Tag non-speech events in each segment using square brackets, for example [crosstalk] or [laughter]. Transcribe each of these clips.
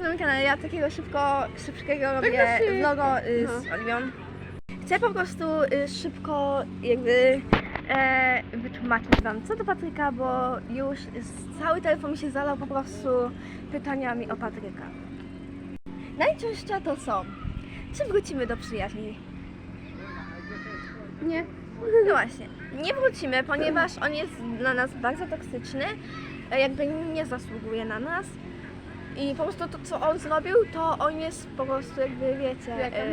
na moim kanale. Ja takiego szybko, szybkiego robię się- vloga y, z no. Oliwią. Chcę po prostu y, szybko jakby e, wytłumaczyć Wam co do Patryka, bo już z- cały telefon mi się zalał po prostu pytaniami o Patryka. Najczęstsze to są, czy wrócimy do przyjaźni? Nie. No właśnie, nie wrócimy, ponieważ on jest dla nas bardzo toksyczny, e, jakby nie zasługuje na nas. I po prostu to, co on zrobił, to on jest po prostu jakby, wiecie, Jaka e,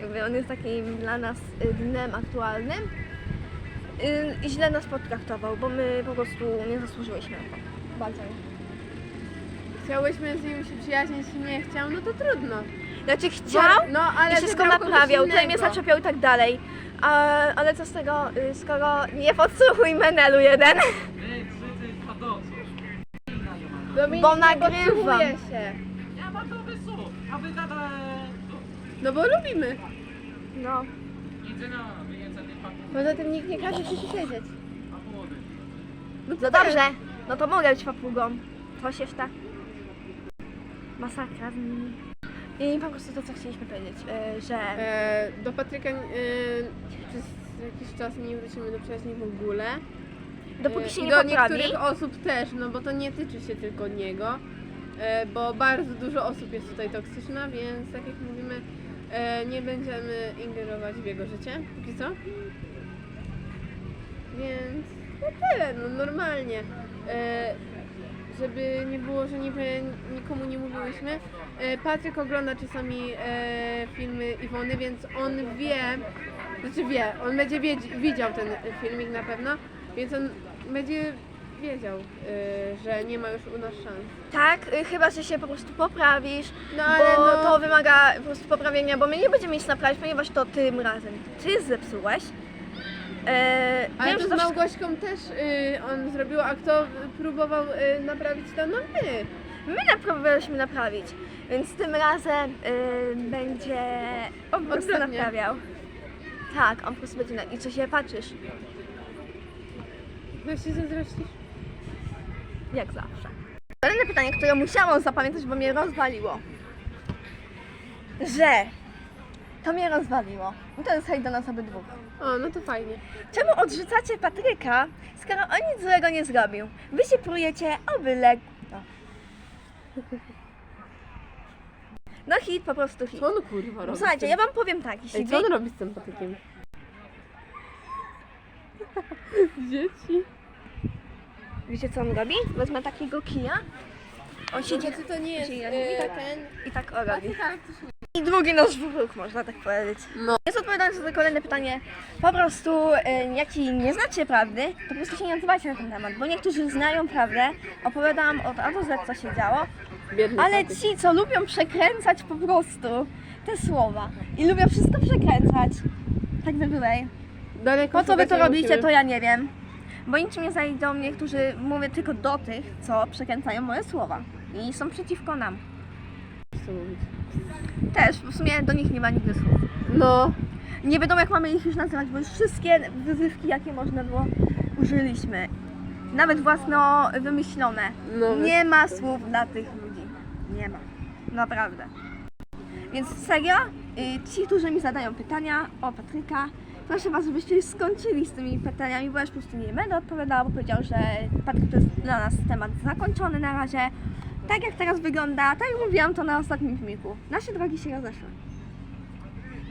jakby on jest takim dla nas y, dnem aktualnym y, i źle nas potraktował, bo my po prostu nie zasłużyłyśmy na to. Bardzo. Chciałyśmy z nim się przyjaźnić, nie chciał, no to trudno. Znaczy chciał Bo- no, ale i wszystko naprawiał, tutaj mnie zaczepiał i tak dalej. A, ale co z tego, y, skoro nie podsłuchuj Menelu jeden. Dominik Bo nie nagrywam. podsłuchuje się. Ja mam to wysłuch, a wy gada... No bo lubimy. No. Jedzenia, wyjedzenie papu, Poza tym nikt nie każe ci siedzieć. a młody. No, No dobrze, no to mogę być papugą. To się tak. Masakra z nimi. I po prostu to, co chcieliśmy powiedzieć, y, że... E, do Patryka e, przez jakiś czas nie wrócimy do przyjaźni w ogóle. Dopóki się nie do poprawi. niektórych osób też, no bo to nie tyczy się tylko niego, e, bo bardzo dużo osób jest tutaj toksyczna, więc tak jak mówimy, e, nie będziemy ingerować w jego życie, póki co. Więc no tyle, no normalnie. E, żeby nie było, że niby nikomu nie mówiłyśmy. Patryk ogląda czasami filmy Iwony, więc on wie, znaczy wie, on będzie widział ten filmik na pewno, więc on będzie wiedział, e, że nie ma już u nas szans. Tak, y, chyba, że się po prostu poprawisz, No ale bo no, to wymaga po prostu poprawienia, bo my nie będziemy nic naprawić, ponieważ to tym razem ty zepsułeś. E, ale wiem, to że z to Małgośką też y, on zrobił, a kto próbował y, naprawić to? No my. my próbowaliśmy naprawić, więc tym razem y, będzie on po prostu Odwrotnie. naprawiał. Tak, on po prostu będzie na... i co się patrzysz, No się zazdrościsz? jak zawsze. Kolejne pytanie, które musiałam zapamiętać, bo mnie rozwaliło. Że to mnie rozwaliło. I to jest hejt do nas obydwóch. O, no to fajnie. Czemu odrzucacie Patryka, skoro on nic złego nie zrobił? Wy się prujecie o. No. no hit, po prostu hit. Co on kurwa robi? Słuchajcie, ja wam powiem tak, jeśli Ej, wy... co on robi z tym patykiem? [laughs] Dzieci. Wiecie co on robi? Wezmę takiego kija, on siedzi Czy to nie jest Czyli y, tak. ten... i tak o robi. Nie- I drugi nasz wróg, można tak powiedzieć. No. Jest odpowiadając na to kolejne pytanie, po prostu y, jak ci nie znacie prawdy, to po prostu się nie odzywajcie na ten temat, bo niektórzy znają prawdę, opowiadam od A do Z co się działo, Biedny Ale ci, co lubią przekręcać po prostu te słowa i lubią wszystko przekręcać, tak by. Daleko Po co wy szukać to nie robicie, musimy. to ja nie wiem. Bo niczym nie zajdą niektórzy, mówię tylko do tych, co przekręcają moje słowa i są przeciwko nam. Też, w sumie do nich nie ma nigdy słów. No. Nie wiadomo jak mamy ich już nazywać, bo już wszystkie wyzywki, jakie można było, użyliśmy. Nawet własno wymyślone. No. Nie ma słów dla tych ludzi. Nie ma. Naprawdę. Więc serio, y, ci, którzy mi zadają pytania o Patryka, proszę Was, żebyście już skończyli z tymi pytaniami, bo ja już po prostu nie będę odpowiadała, bo powiedział, że Patryk to jest dla nas temat zakończony na razie. Tak jak teraz wygląda, tak jak mówiłam to na ostatnim filmiku. Nasze drogi się rozeszły.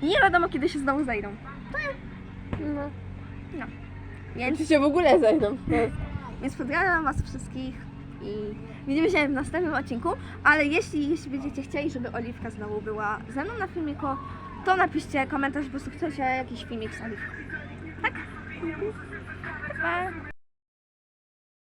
I nie wiadomo, kiedy się znowu zajdą. no. Więc Czy się w ogóle zajdą? No. Więc pozdrawiam Was wszystkich i widzimy się w następnym odcinku. Ale jeśli, jeśli będziecie chcieli, żeby Oliwka znowu była ze mną na filmiku, to napiszcie komentarz, prostu chcecie jakiś filmik Oliwką. Tak? Pa!